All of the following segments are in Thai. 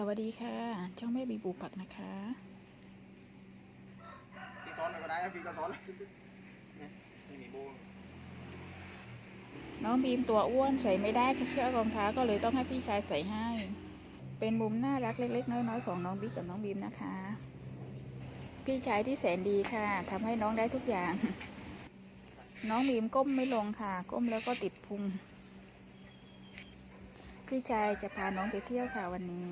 สวัสดีค่ะช่องแม่บีบูปักนะคะพี่ซ้อนหน่อยก็ได้นะพี่ก็ซ้อนเนี่ยไม่มีโบงน้องบีมตัวอ้วนใส่ไม่ได้เชือกรองเท้าก็เลยต้องให้พี่ชายใส่ให้ เป็นมุมน่ารักเล็ก ๆ น้อยๆของน้องบิ๊กกับน้องบีมนะคะ พี่ชายที่แสนดีค่ะทำให้น้องได้ทุกอย่าง น้องบีมก้มไม่ลงค่ะ ก้มแล้วก็ติดพุงพี่ชายจะพาน้องไปเที่ยวค่ะวันนี้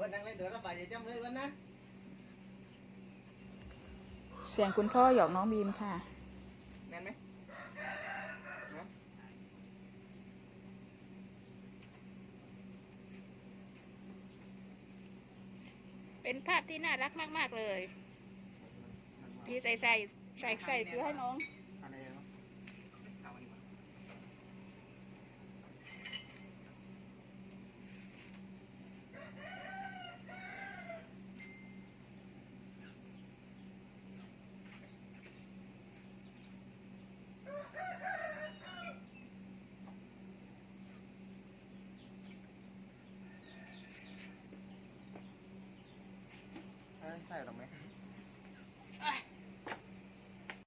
คนนั่งเล่นตัวระบายอย่าจำเลยคนนะเสียงคุณพ่อหยอกน้องบีมค่ะ แน่นไหมนะเป็นภาพที่น่ารักมาก ๆ เลย พี่ใส่ใส่ใส่ใส่เพื่อให้น้อง ใส่หรอไหม